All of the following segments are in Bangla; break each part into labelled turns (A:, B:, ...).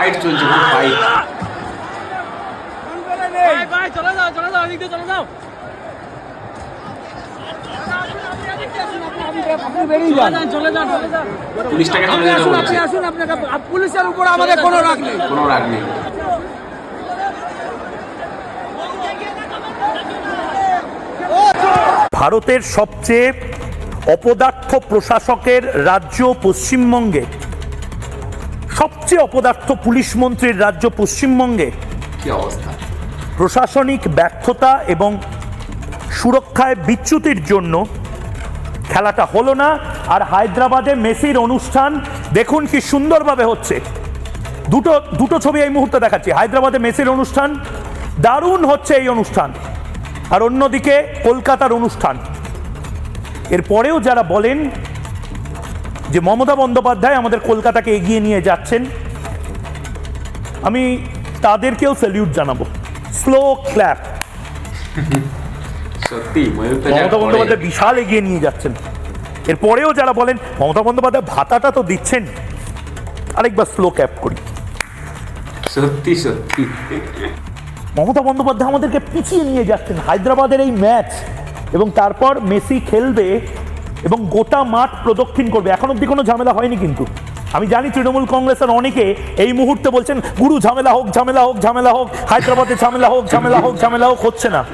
A: ফাইট চলছে পুরো ফাইট
B: চলে যাও চলে যাও এদিক চলে যাও।
A: পুলিশটাকে
C: আসুন আপনি আসুন আপনাকে পুলিশের উপর আমাদের কোনো রাগ নেই।
A: কোনো রাগ নেই।
D: ভারতের সবচেয়ে অপদার্থ প্রশাসকের রাজ্য পশ্চিমবঙ্গে সবচেয়ে অপদার্থ পুলিশ মন্ত্রীর রাজ্য পশ্চিমবঙ্গে
A: কি অবস্থা?
D: প্রশাসনিক ব্যর্থতা এবং সুরক্ষায় বিচ্যুতির জন্য খেলাটা হলো না আর হায়দ্রাবাদে মেসির অনুষ্ঠান দেখুন কি সুন্দরভাবে হচ্ছে। দুটো দুটো ছবি এই মুহূর্তে দেখাচ্ছি। হায়দ্রাবাদে মেসির অনুষ্ঠান দারুণ হচ্ছে এই অনুষ্ঠান। আর অন্যদিকে কলকাতার অনুষ্ঠান। এরপরেও যারা বলেন যে মমতা বন্দ্যোপাধ্যায় আমাদের কলকাতাকে এগিয়ে নিয়ে যাচ্ছেন আমি তাদেরকেও স্যালিউট জানাব। স্লো ক্ল্যাপ
A: সত্যি
D: মমতা বন্দ্যোপাধ্যায় বিশাল এগিয়ে নিয়ে যাচ্ছেন। এরপরেও যারা বলেন মমতা বন্দ্যোপাধ্যায় ভাতাটা তো দিচ্ছেন আরেকবার স্লো ক্যাপ করি।
A: সত্যি সত্যি।
D: মমতা বন্দ্যোপাধ্যায় আমাদেরকে পিছিয়ে নিয়ে যাচ্ছেন হায়দ্রাবাদের এই ম্যাচ এবং তারপর মেসি খেলবে এবং গোটা মাঠ প্রদক্ষিণ করবে। এখন অব্দি কোনো ঝামেলা হয়নি কিন্তু। আমি জানি তৃণমূল কংগ্রেসের অনেকে এই মুহূর্তে বলছেন গুরু ঝামেলা হোক ঝামেলা হোক ঝামেলা হোক হায়দ্রাবাদে ঝামেলা হোক ঝামেলা হোক ঝামেলা হোক হচ্ছে না।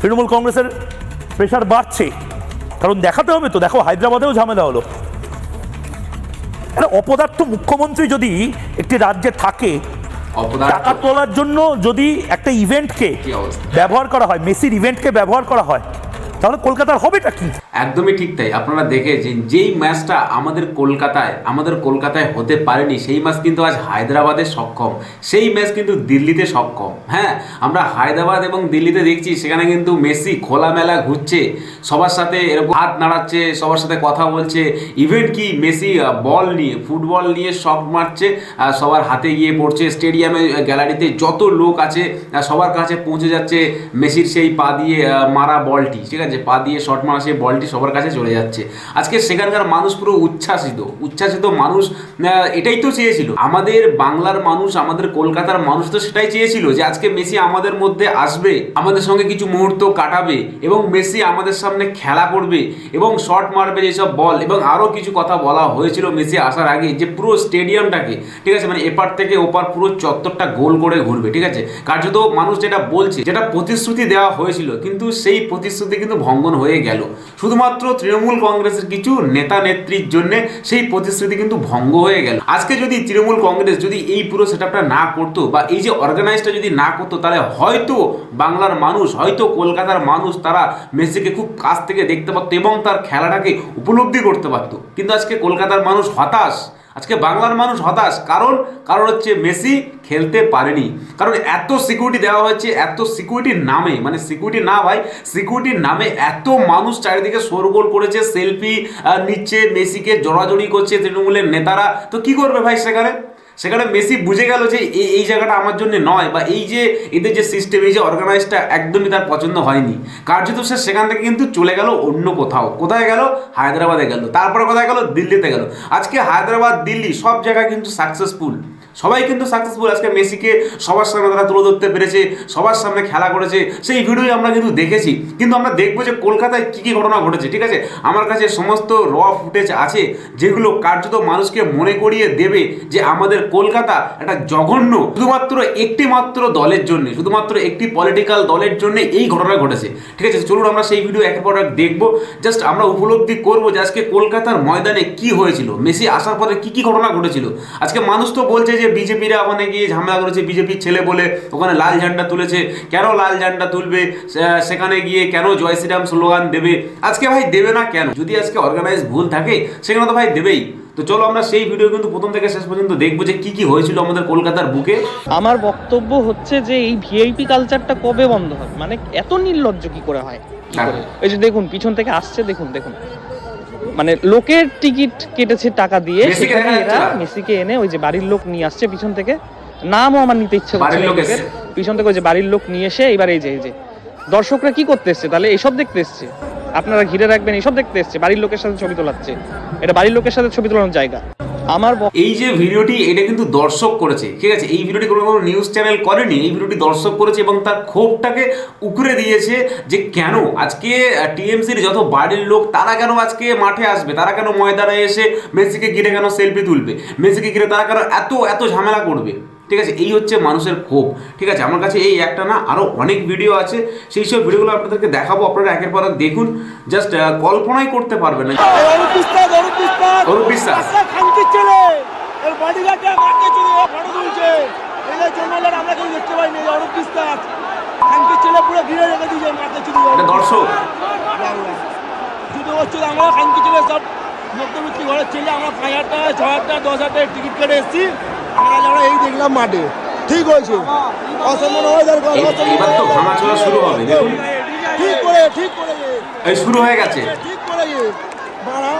D: তৃণমূল কংগ্রেসের প্রেশার বাড়ছে। কারণ দেখাতে হবে তো দেখো হায়দ্রাবাদেও ঝামেলা হলো। একটা অপদার্থ মুখ্যমন্ত্রী যদি একটি রাজ্যে থাকে টাকা তোলার জন্য যদি একটা ইভেন্টকে ব্যবহার করা হয় মেসির ইভেন্টকে ব্যবহার করা হয় তাহলে কলকাতার হবেটা কি?
A: একদমই ঠিক তাই। আপনারা দেখেছেন যেই ম্যাচটা আমাদের কলকাতায় আমাদের কলকাতায় হতে পারেনি, সেই ম্যাচ কিন্তু আজ হায়দ্রাবাদে সক্ষম। সেই ম্যাচ কিন্তু দিল্লিতে সক্ষম হ্যাঁ? আমরা হায়দ্রাবাদ এবং দিল্লিতে দেখছি, সেখানে কিন্তু মেসি খোলামেলা ঘুরছে, সবার সাথে এরকম হাত নাড়াচ্ছে, সবার সাথে কথা বলছে। ইভেন্ট কি মেসি বল নিয়ে ফুটবল নিয়ে শট মারছে সবার হাতে গিয়ে পড়ছে। স্টেডিয়ামে গ্যালারিতে যত লোক আছে সবার কাছে পৌঁছে যাচ্ছে, মেসির সেই পা দিয়ে মারা বলটি ঠিক আছে? পা দিয়ে শট মারা সেই বলটি সবার কাছে চলে যাচ্ছে। আজকে সেখানকার মানুষ পুরো উচ্ছ্বাসিত উচ্ছ্বাসিত মানুষ এটাই তো চেয়েছিল। আমাদের বাংলার মানুষ, আমাদের কলকাতার মানুষ তো সেটাই চেয়েছিল যে আজকে মেসি আমাদের মধ্যে আসবে, আমাদের সঙ্গে কিছু মুহূর্ত কাটাবে এবং মেসি আমাদের সামনে খেলা করবে এবং শট মারবে যেসব বল এবং আরও কিছু কথা বলা হয়েছিল মেসি আসার আগে যে পুরো স্টেডিয়ামটাকে, ঠিক আছে মানে এপার থেকে ওপার পুরো চত্বরটা গোল করে ঘুরবে, ঠিক আছে? কার্যত মানুষ যেটা বলছে, যেটা প্রতিশ্রুতি দেওয়া হয়েছিল, কিন্তু সেই প্রতিশ্রুতি কিন্তু ভঙ্গন হয়ে গেল। শুধুমাত্র তৃণমূল কংগ্রেসের কিছু নেতা নেত্রীর জন্য সেই প্রতিশ্রুতি কিন্তু ভঙ্গ হয়ে গেল। আজকে যদি তৃণমূল কংগ্রেস যদি এই পুরো সেটআপটা না করতো বা এই যে অর্গানাইজটা যদি না করতো, তাহলে হয়তো বাংলার মানুষ, হয়তো কলকাতার মানুষ তারা মেসিকে খুব কাছ থেকে দেখতে পারতো এবং তার খেলাটাকে উপলব্ধি করতে পারতো। কিন্তু আজকে কলকাতার মানুষ হতাশ। আজকে বাংলার মানুষ হতাশ। কারণ কারণ হচ্ছে মেসি খেলতে পারেনি। কারণ এত সিকিউরিটি দেওয়া হয়েছে, এত সিকিউরিটির নামে। মানে সিকিউরিটি না ভাই সিকিউরিটির নামে এত মানুষ চারিদিকে শোরগোল করেছে সেলফি নিচ্ছে, মেসিকে জড়াজড়ি করছে তৃণমূলের নেতারা। তো কি করবে ভাই সেখানে? সেখানে মেসি বুঝে গেল যে এই এই জায়গাটা আমার জন্য নয় বা এই যে এদের যে সিস্টেম এই যে অর্গানাইজটা একদমই তার পছন্দ হয়নি। কার্যত সে সেখান থেকে কিন্তু চলে গেল অন্য কোথাও। কোথায় গেল? হায়দ্রাবাদে গেল। তারপরে কোথায় গেল? দিল্লিতে গেল। আজকে হায়দ্রাবাদ, দিল্লি সব জায়গায় কিন্তু সাকসেসফুল সবাই কিন্তু সাকসেসফুল আজকে মেসিকে সবার সামনে তারা তুলে ধরতে পেরেছে, সবার সামনে খেলা করেছে, সেই ভিডিওই আমরা কিন্তু দেখেছি। কিন্তু আমরা দেখব যে কলকাতায় কী কী ঘটনা ঘটেছে, ঠিক আছে? আমার কাছে সমস্ত র ফুটেজ আছে, যেগুলো কার্যত মানুষকে মনে করিয়ে দেবে যে আমাদের কলকাতা একটা জঘন্য, শুধুমাত্র একটি মাত্র দলের জন্য, শুধুমাত্র একটি পলিটিক্যাল দলের জন্য এই ঘটনা ঘটেছে। ঠিক আছে? চলুন আমরা সেই ভিডিও একের পর এক দেখব। জাস্ট আমরা উপলব্ধি করব যে আজকে কলকাতার ময়দানে কি হয়েছিল, মেসি আসার পরে কি কি ঘটনা ঘটেছিল। আজকে মানুষ তো বলছে যে বিজেপিরা ওখানে গিয়ে ঝামেলা করেছে বিজেপির ছেলে বলে ওখানে লাল ঝান্ডা তুলেছে। কেন লাল ঝান্ডা তুলবে? সেখানে গিয়ে কেন জয় শ্রীরাম স্লোগান দেবে? আজকে ভাই দেবে না কেন? যদি আজকে অর্গানাইজ ভুল থাকে সেখানে তো ভাই দেবেই। তো চলো আমরা সেই ভিডিও কিন্তু প্রথম থেকে শেষ পর্যন্ত দেখব যে কি কি হয়েছিল আমাদের কলকাতার বুকে।
B: আমার বক্তব্য হচ্ছে যে এই ভিআইপি কালচারটা কবে বন্ধ হবে? মানে এত নির্লজ্জ কি করে হয়? এই যে দেখুন পিছন থেকে আসছে দেখুন দেখুন। মানে লোকের টিকিট কেটেছে টাকা দিয়ে
A: মেসিকে
B: সেখানে এরা মেসিকে এনে ওই যে বাড়ির লোক নিয়ে আসছে পিছন থেকে। নামও আমার নিতে ইচ্ছে করছে। পিছন থেকে ওই যে বাড়ির লোক নিয়ে এসে এবার এই যে এই যে। দর্শকরা কি করতে এসছে? তাহলে এসব দেখতে এসছে। আপনারা ঘিরে রাখবেন এইসব দেখতে এসছে। বাড়ির লোকের সাথে ছবি তোলাচ্ছে। এটা বাড়ির লোকের সাথে ছবি তোলানোর জায়গা। আমার
A: এই যে ভিডিওটি, এটা কিন্তু দর্শক করেছে, ঠিক আছে? এই ভিডিওটি কোনো কোনো নিউজ চ্যানেল করেনি, এই ভিডিওটি দর্শক করেছে এবং তার ক্ষোভটাকে উকরে দিয়েছে যে কেন? আজকে টিএমসির যত বাড়ির লোক, তারা কেন আজকে মাঠে আসবে? তারা কেন ময়দানে এসে মেসিকে ঘিরে কেন সেলফি তুলবে? মেসিকে ঘিরে তারা কেন এত এত ঝামেলা করবে? ঠিক আছে? এই হচ্ছে মানুষের ক্ষোভ। ঠিক আছে? আমার কাছে এই একটা না আরও অনেক ভিডিও আছে। সেই সব ভিডিওগুলো আপনাদেরকে দেখাবো। আপনারা একের পর এক দেখুন। জাস্ট কল্পনাই করতে পারবেন না।
C: অরূপ বিশ্বাস
A: দর্শক।
C: আমরা খানকি ছেলে সব মধ্যবিত্তি ঘরের ছেলে। আমরা পাঁচ হাজার টাকা ছ হাজার টাকা দশ হাজার টাকা টিকিট কেটে এসেছি। আমরা যারা এই দেখলাম মাঠে ঠিক হয়েছে অসম্মান হয়ে দরকার
A: এই- এবার তো ভাঙাচোরা শুরু হবে দেখুন
C: ঠিক করে ঠিক করে
A: এই শুরু হয়ে গেছে
C: ঠিক করে। বাড়া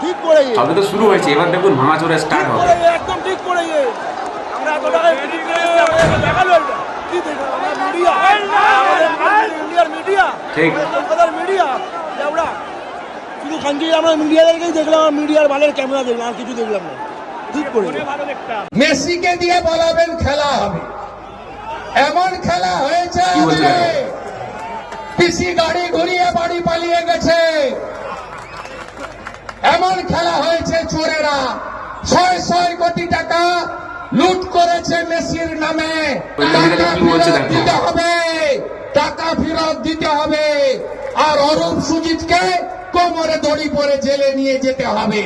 C: ঠিক করে।
A: তো শুরু হয়েছে এবার দেখুন ভাঙাচোরা স্টার্ট হবে
C: করে একদম ঠিক করে। আমরা এত দেখাল এটা। কি? মিডিয়া। ইন্ডিয়ার মিডিয়া।
A: ঠিক।
C: কলকাতার মিডিয়া। শুধু আমরা মিডিয়াদেরকেই দেখলাম মিডিয়ার ভালের ক্যামেরা দেখলাম আর কিছু দেখলাম না ঠিক করে
E: মেসিকে দিয়ে বলাবেন খেলা হবে। এমন খেলা হয়েছে। পিসি গাড়ি ঘুরিয়ে বাড়ি পালিয়ে গেছে। এমন খেলা হয়েছে চোরেরা। ছয় ছয় কোটি টাকা লুট করেছে মেসির নামে। টাকা ফেরত দিতে হবে। টাকা ফেরত দিতে হবে। আর অরূপ সুজিতকে কোমরে দড়ি পরে জেলে নিয়ে যেতে হবে।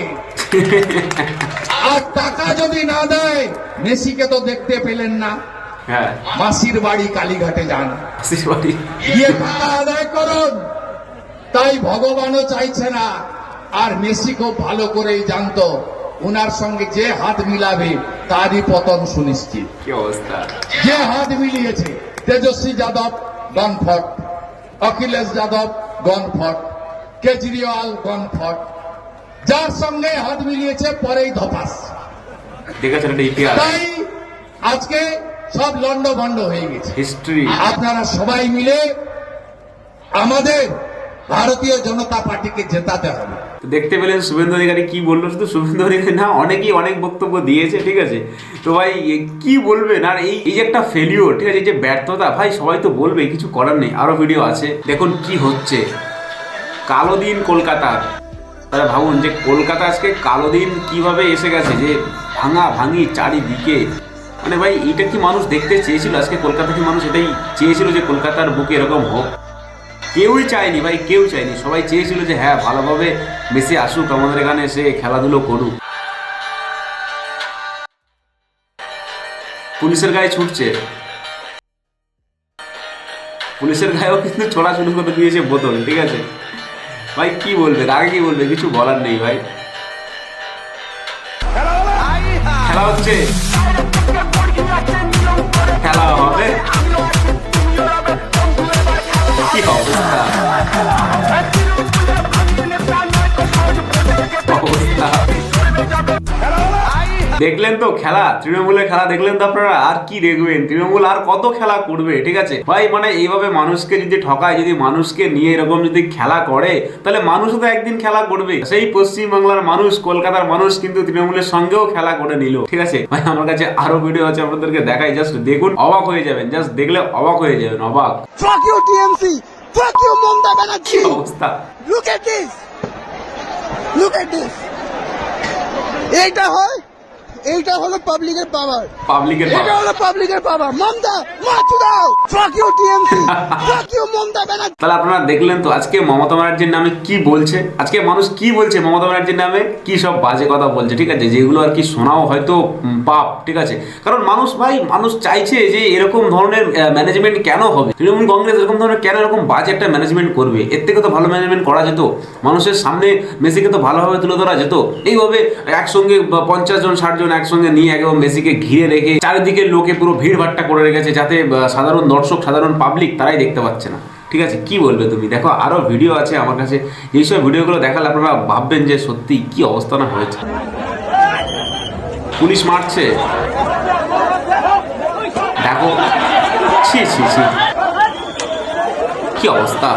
E: আর টাকা যদি না দেয় মেসিকে তো দেখতে পেলেন না।
A: হ্যাঁ।
E: মাসির বাড়ি কালীঘাটে যান। গিয়ে টাকা আদায় করুন। তাই ভগবানও চাইছে না। আর মেসি খুব ভালো করেই জানতো ওনার সঙ্গে যে হাত মিলাবে তারই পতন সুনিশ্চিত। যে হাত মিলিয়েছে তেজস্বী যাদব গনফট অখিলেশ যাদব গনফট কেজরিওয়াল গনফট যার সঙ্গে হাত মিলিয়েছে পরেই ধপাস। তাই আজকে সব লন্ড ভন্ড হয়ে গেছে।
A: হিস্ট্রি।
E: আপনারা সবাই মিলে আমাদের ভারতীয় জনতা পার্টিকে জেতাতে হবে।
A: দেখতে পেলেন শুভেন্দু অধিকারী কি বলল? শুধু শুভেন্দু অধিকারী না অনেকেই অনেক বক্তব্য দিয়েছে ঠিক আছে? তো ভাই কি বলবেন? আর এই এই যে একটা ফেলিওর ঠিক আছে? এই যে ব্যর্থতা ভাই সবাই তো বলবে কিছু করার নেই। আরও ভিডিও আছে। দেখুন কি হচ্ছে। কালো দিন কলকাতার তারা ভাবুন যে কলকাতা আজকে কালো দিন কীভাবে এসে গেছে, যে ভাঙা ভাঙি চারিদিকে। মানে ভাই, এটা কি মানুষ দেখতে চেয়েছিল? আজকে কলকাতা কি মানুষ এটাই চেয়েছিল যে কলকাতার বুকে এরকম হোক? কেউই চায়নি ভাই, কেউ চায়নি। সবাই চেয়েছিল যে হ্যাঁ ভালোভাবে মেসি আসুক, আমাদের এখানে এসে খেলাধুলো করুক। পুলিশের গায়ে ছুটছে। পুলিশের গায়েও কিন্তু ছোড়া শুরু করে দিয়েছে বোতল, ঠিক আছে? ভাই কি বলবে? আগে কি বলবে? কিছু বলার নেই ভাই। খেলা হচ্ছে। খেলা হবে। কি অবস্থা অবস্থা? দেখলেন তো খেলা? তৃণমূলের খেলা দেখলেন তো আপনারা? আর কি দেখবেন? তৃণমূল আর কত খেলা করবে ঠিক আছে? ভাই মানে এইভাবে মানুষকে যদি ঠকায় যদি মানুষকে নিয়ে এরকম যদি খেলা করে তাহলে মানুষও তো একদিন খেলা করবে। সেই পশ্চিম বাংলার মানুষ কলকাতার মানুষ কিন্তু তৃণমূলের সঙ্গেও খেলা করে নিল ঠিক আছে? ভাই আমার কাছে আরও ভিডিও আছে আপনাদেরকে দেখাই। জাস্ট দেখুন অবাক হয়ে যাবেন। জাস্ট দেখলে অবাক হয়ে যাবেন অবাক।
C: Fuck you you Mamata Banerjee!
A: অবস্থা?
C: Look at this! Look at this! এইটা হয় এইটা হলো পাবলিকের পাওয়ার।
A: পাবলিকের
C: এটা হলো পাবলিকের পাওয়ার। মমতা মাথু দাও। Fuck you TMC fuck you Mamata Banerjee.
A: তাহলে আপনারা দেখলেন তো আজকে মমতা ব্যানার্জির নামে কি বলছে? আজকে মানুষ কি বলছে মমতা ব্যানার্জির নামে? কি সব বাজে কথা বলছে ঠিক আছে? যেগুলো আর কি শোনাও হয়তো পাপ ঠিক আছে? কারণ মানুষ ভাই মানুষ চাইছে যে এরকম ধরনের ম্যানেজমেন্ট কেন হবে? তৃণমূল কংগ্রেস এরকম ধরনের কেন এরকম বাজে একটা ম্যানেজমেন্ট করবে? এর থেকে তো ভালো ম্যানেজমেন্ট করা যেত। মানুষের সামনে মেসিকে তো ভালোভাবে তুলে ধরা যেত। এইভাবে একসঙ্গে পঞ্চাশ জন ষাট জন একসঙ্গে নিয়ে একদম মেসিকে ঘিরে রেখে চারিদিকে লোকে পুরো ভিড় ভাট্টা করে রেখেছে যাতে সাধারণ দর্শক, সাধারণ পাবলিক তারাই দেখতে পাচ্ছে না। ঠিক আছে, কি বলবে তুমি? দেখো, আরও ভিডিও আছে আমার কাছে। এইসব ভিডিওগুলো দেখালে আপনারা ভাববেন যে সত্যি কি অবস্থা না হয়েছে। পুলিশ মারছে। দেখো, ছি ছি ছি। কি অবস্থা?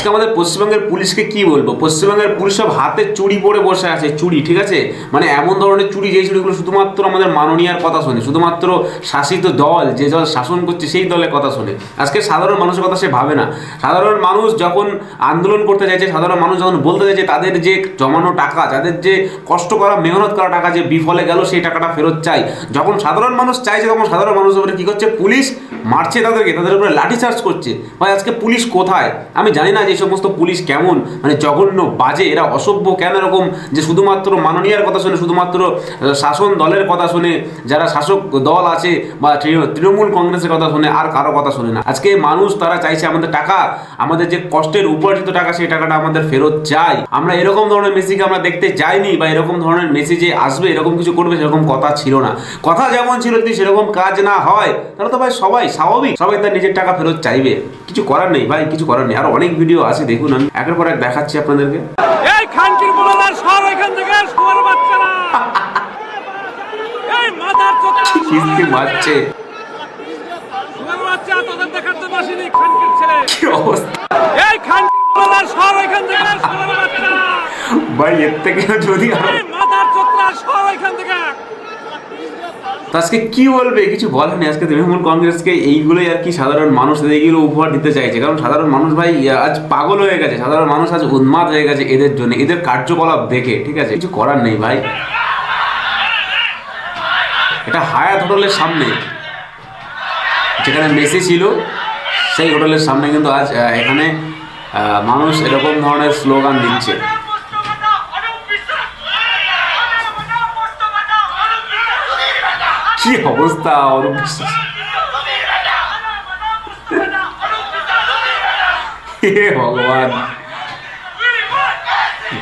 A: আজকে আমাদের পশ্চিমবঙ্গের পুলিশকে কি বলব? পশ্চিমবঙ্গের পুলিশ সব হাতে চুড়ি পরে বসে আছে, চুড়ি, ঠিক আছে? মানে এমন ধরনের চুড়ি যেই চুড়িগুলো শুধুমাত্র আমাদের মাননীয়ার কথা শোনে, শুধুমাত্র শাসিত দল যে দল শাসন করছে সেই দলের কথা শোনে। আজকে সাধারণ মানুষের কথা সে ভাবে না। সাধারণ মানুষ যখন আন্দোলন করতে চাইছে, সাধারণ মানুষ যখন বলতে চাইছে, তাদের যে জমানো টাকা, যাদের যে কষ্ট করা, মেহনত করা টাকা যে বিফলে গেল, সেই টাকাটা ফেরত চাই। যখন সাধারণ মানুষ চাইছে, তখন সাধারণ মানুষের উপরে কী করছে? পুলিশ মারছে তাদেরকে, তাদের উপরে লাঠিচার্জ করছে। ভাই, আজকে পুলিশ কোথায়? আমি জানি না যে সমস্ত পুলিশ কেমন? মানে জঘন্য, বাজে, এরা অসভ্য কেন এরকম? যে শুধুমাত্র মাননীয়ার কথা শুনে, শুধুমাত্র শাসন দলের কথা শুনে, যারা শাসক দল আছে বা তৃণমূল কংগ্রেসের কথা শুনে, আর কারও কথা শুনে না। আজকে মানুষ তারা চাইছে আমাদের টাকা, আমাদের যে কষ্টের উপার্জিত টাকা, সেই টাকাটা আমাদের ফেরত চাই। আমরা এরকম ধরনের মেসিকে আমরা দেখতে যাইনি বা এরকম ধরনের মেসি যে আসবে, এরকম কিছু করবে, সেরকম কথা ছিল না। কথা যেমন ছিল, যদি সেরকম কাজ না হয়, তাহলে তো ভাই সবাই স্বাভাবিক, সবাই তার নিজের টাকা ফেরত চাইবে। কিছু করার নেই ভাই, কিছু করার নেই। আর অনেক ভিডিও আছে দেখুন আমি। একের পর এক দেখাচ্ছি আপনাদেরকে।
F: এই খানকির বলার সব এখান থেকে শুয়ার বাচ্চারা এই মাদার চোখা
A: কিস্তি মারছে।
F: বাচ্চা তোদের দেখার জন্য খানকির ছেলে।
A: কি অবস্থা?
F: এই খানকির বলার সব এখান থেকে শুয়ার বাচ্চারা
A: ভাই এর থেকে যদি আরও
F: এই মাদার চোখা সব এখান থেকে
A: আজকে কি বলবে? কিছু বলেনি আজকে তৃণমূল কংগ্রেসকে এইগুলোই আর কি সাধারণ মানুষ এইগুলো উপহার দিতে চাইছে। কারণ সাধারণ মানুষ ভাই আজ পাগল হয়ে গেছে। সাধারণ মানুষ আজ উন্মাদ হয়ে গেছে এদের জন্য, এদের কার্যকলাপ দেখে, ঠিক আছে? কিছু করার নেই ভাই। এটা হায়াত হোটেলের সামনে। যেখানে মেসি ছিল, সেই হোটেলের সামনে কিন্তু আজ এখানে মানুষ এরকম ধরনের স্লোগান দিচ্ছে। কি অবস্থা? অরূপ বিশ্বাস হে ভগবান।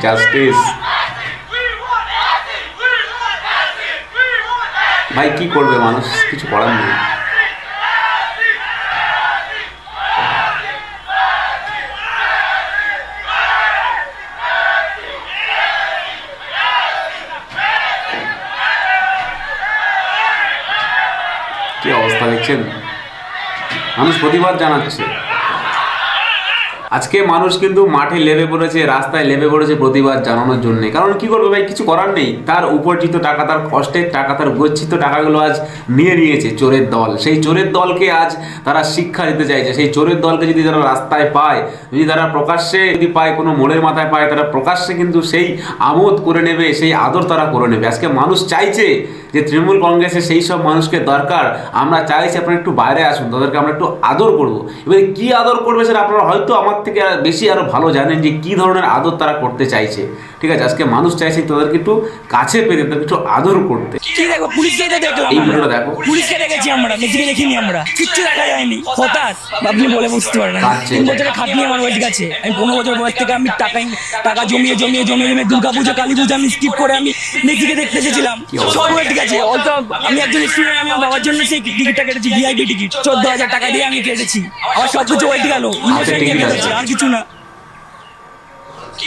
A: জাস্টিস। ভাই কি করবে মানুষ? কিছু করার নেই। মানুষ প্রতিবাদ জানাচ্ছে। আজকে মানুষ কিন্তু মাঠে লেবে পড়েছে, রাস্তায় লেবে পড়েছে প্রতিবাদ জানানোর জন্য। কারণ কি করবে ভাই? কিছু করার নেই। তার উপার্জিত টাকা, তার কষ্টের টাকা, তার গচ্ছিত টাকাগুলো আজ নিয়ে নিয়েছে চোরের দল। সেই চোরের দলকে আজ তারা শিক্ষা দিতে চাইছে। সেই চোরের দলকে যদি তারা রাস্তায় পায়, যদি তারা প্রকাশ্যে যদি পায়, কোনো মোড়ের মাথায় পায়, তারা প্রকাশ্যে কিন্তু সেই আমোদ করে নেবে, সেই আদর তারা করে নেবে। আজকে মানুষ চাইছে যে তৃণমূল কংগ্রেসের সেই সব মানুষকে দরকার আমরা চাইছি আপনারা একটু বাইরে আসুন তাদেরকে আমরা একটু আদর করব। এবারে কি আদর করবে সেটা আপনারা হয়তো আমার থেকে বেশি আরও ভালো জানেন যে কি ধরনের আদর তারা করতে চাইছে। ঠিক আছে আজকে মানুষ চাইছে তাদেরকে একটু কাছে পেতে তাদেরকে একটু আদর করতে। এই ভিডিওটা দেখো।
G: পুলিশকে দেখেছি আমরা মেসিকে দেখিনি আমরা। কিচ্ছু দেখা যায়নি। হতাশ আপনি বলে বুঝতে পারেন না। তিন বছরের খাটনি আমার ওয়েট গেছে। আমি পনেরো বছর বয়স থেকে আমি টাকা টাকা জমিয়ে জমিয়ে জমিয়ে জমিয়ে দুর্গা পুজো কালী পুজো আমি স্কিপ করে আমি মেসিকে দেখতে এসেছিলাম। সব ওয়েট অল্প আমি একজন স্টুডেন্ট আমি আমার বাবার জন্য সেই টিকিটটা কেটেছি ভিআইপি টিকিট চোদ্দ হাজার টাকা দিয়ে আমি কেটেছি। আমার সব কিছু ওয়েট গেল।
A: আছে।
G: আর কিছু না।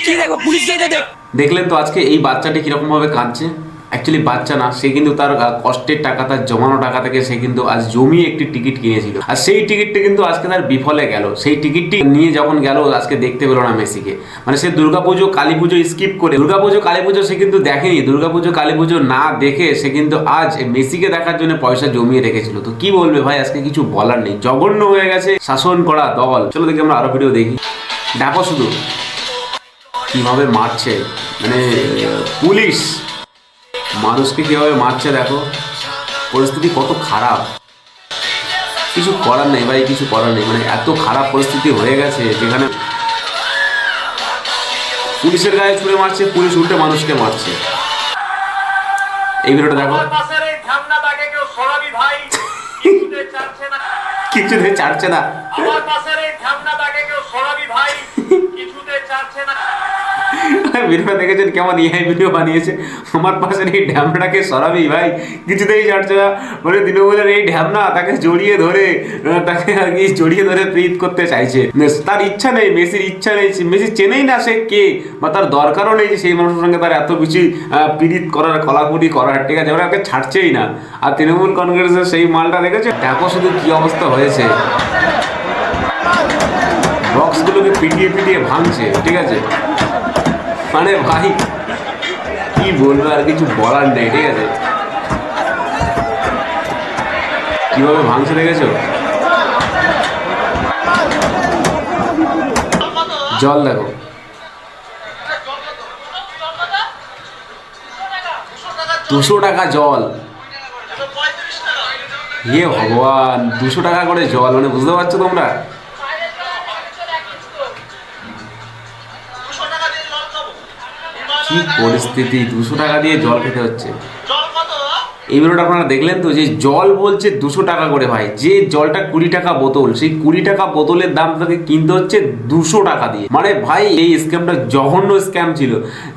G: কি দেখো পুলিশ তো দেখ।
A: দেখলেন তো আজকে এই বাচ্চাটি কীরকম ভাবে কাঁদছে? অ্যাকচুয়ালি বাচ্চা না, সে কিন্তু তার কষ্টের টাকা, তার জমানো টাকা থেকে সে কিন্তু আজ জমিয়ে একটি টিকিট কিনেছিল। আর সেই টিকিটটা কিন্তু আজকে তার বিফলে গেল। সেই টিকিটটি নিয়ে যখন গেল, আজকে দেখতে পেল না মেসিকে। মানে সে দুর্গাপুজো কালী পুজো স্কিপ করে, দুর্গাপুজো কালী পুজো সে কিন্তু দেখেনি। দুর্গাপুজো কালী পুজো না দেখে সে কিন্তু আজ মেসিকে দেখার জন্য পয়সা জমিয়ে রেখেছিল। তো কি বলবে ভাই, আজকে কিছু বলার নেই। জঘন্য হয়ে গেছে শাসন করা দল। চলো দেখি আমরা আরও ভিডিও দেখি। দেখো শুধু। কীভাবে মারছে। মানে পুলিশ। মানুষকে কীভাবে মারছে দেখো? পরিস্থিতি কত খারাপ। কিছু করার নেই ভাই, কিছু করার নেই। মানে এত খারাপ পরিস্থিতি হয়ে গেছে যেখানে পুলিশের গায়ে ছুড়ে মারছে, পুলিশ উল্টে মানুষকে মারছে। এই ভিডিওটা দেখো।
F: কিছুতে চাচ্ছে না।
A: কিছুতে
F: চাচ্ছে না।
A: ভিডিও দেখেছেন কেমন ইহাই ভিডিও বানিয়েছে। আমার পাশের এই ঢ্যামনাকে সরাবি ভাই। কিছুতেই ছাড়ছে না। মানে তৃণমূলের এই ঢ্যামনা তাকে জড়িয়ে ধরে তাকে আর কি জড়িয়ে ধরে প্রীত করতে চাইছে। তার ইচ্ছা নেই, মেসির ইচ্ছা নেই। মেসি চেনেই না সে কে, বা তার দরকারও নেই যে সেই মানুষের সঙ্গে তার এত কিছু পীড়িত করার কলাকুটি করার। ঠিক আছে, ওরা ওকে ছাড়ছেই না। আর তৃণমূল কংগ্রেসের সেই মালটা দেখেছে? দেখো শুধু কি অবস্থা হয়েছে। বক্সগুলোকে পিটিয়ে পিটিয়ে ভাঙছে, ঠিক আছে। মানে ভাই, কি বলব, আর কিছু বলার নেই, ঠিক আছে? কীভাবে ভাঙছে দেখেছ জল দেখো। দুশো টাকা জল। ইয়ে ভগবান, দুশো টাকা করে জল মানে বুঝতে পারছ তোমরা? কি পরিস্থিতি? দুশো টাকা দিয়ে জল খেতে হচ্ছে। এই ভিডিওটা আপনারা দেখলেন তো যে জল বলছে দুশো টাকা করে ভাই যে জলটা কুড়ি টাকা বোতল, সেই কুড়ি টাকা বোতলের দাম তাকে কিনতে হচ্ছে দুশো টাকা দিয়ে। মানে ভাই, এই স্ক্যামটা জঘন্য স্ক্যাম ছিল।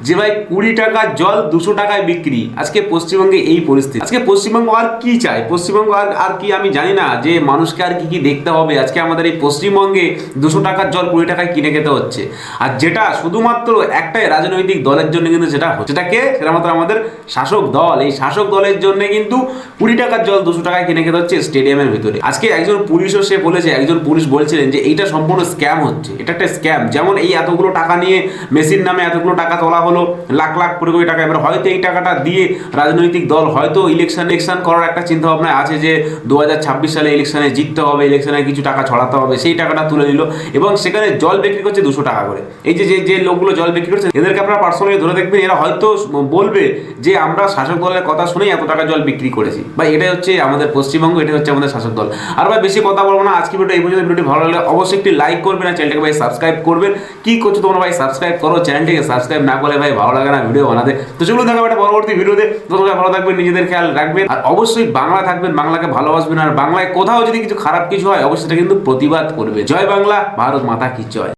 A: যে ভাই কুড়ি টাকার জল দুশো টাকায় বিক্রি। আজকে পশ্চিমবঙ্গে এই পরিস্থিতি। আজকে পশ্চিমবঙ্গ আর কি চায়? পশ্চিমবঙ্গ আর আর কি আমি জানি না যে মানুষকে আর কি কি দেখতে হবে। আজকে আমাদের এই পশ্চিমবঙ্গে দুশো টাকার জল কুড়ি টাকায় কিনে খেতে হচ্ছে। আর যেটা শুধুমাত্র একটাই রাজনৈতিক দলের জন্য কিন্তু যেটা হচ্ছে, সেটাকে সেটা মাত্র আমাদের শাসক দল। এই শাসক দলের জন্য কিন্তু কুড়ি টাকার জল, দুশো টাকায় কিনে খেতে হচ্ছে স্টেডিয়ামের ভিতরে। আজকে একজন পুলিশও সে বলেছে, একজন পুলিশ বলছিলেন যে এইটা সম্পূর্ণ স্ক্যাম হচ্ছে। এটা একটা স্ক্যাম। যেমন এই এতগুলো টাকা নিয়ে মেসির নামে এতগুলো টাকা তোলা হলো, লাখ লাখ কোটি কোটি টাকা। এবার হয়তো এই টাকাটা দিয়ে রাজনৈতিক দল হয়তো ইলেকশন ইলেকশন করার একটা চিন্তা ভাবনা আছে যে দুহাজার ছাব্বিশ সালে ইলেকশনে জিততে হবে ইলেকশনে কিছু টাকা ছড়াতে হবে, সেই টাকাটা তুলে নিল। এবং সেখানে জল বিক্রি করছে দুশো টাকা করে। এই যে যে যে লোকগুলো জল বিক্রি করছে, এদেরকে আপনারা পার্সোনালি ধরে দেখবেন, এরা হয়তো বলবে যে আমরা শাসক দলের কথা শুনেই এত টাকা জল বিক্রি করেছি। বা এটাই হচ্ছে আমাদের পশ্চিমবঙ্গ, এটাই হচ্ছে আমাদের শাসক দল। আর ভাই, বেশি কথা বলব না, আজকে ভিডিও এই পর্যন্ত, ভিডিওটি ভালো লাগলে অবশ্যই একটি লাইক করবেন আর চ্যানেলটাকে ভাই সাবস্ক্রাইব করবেন। কি করছ তোমরা ভাই সাবস্ক্রাইব করো চ্যানেলটিকে সাবস্ক্রাইব না করলে ভাই ভালো লাগে না ভিডিও বানাতে। তো চলুন দেখাবো একটা পরবর্তী ভিডিওতে। তোমরা ভালো থাকবেন, নিজেদের খেয়াল রাখবেন। আর অবশ্যই বাংলা থাকবেন, বাংলাকে ভালোবাসবেন। আর বাংলায় কোথাও যদি কিছু খারাপ কিছু হয়, অবশ্যই সেটা কিন্তু প্রতিবাদ করবে। জয় বাংলা, ভারত মাতা কি জয়।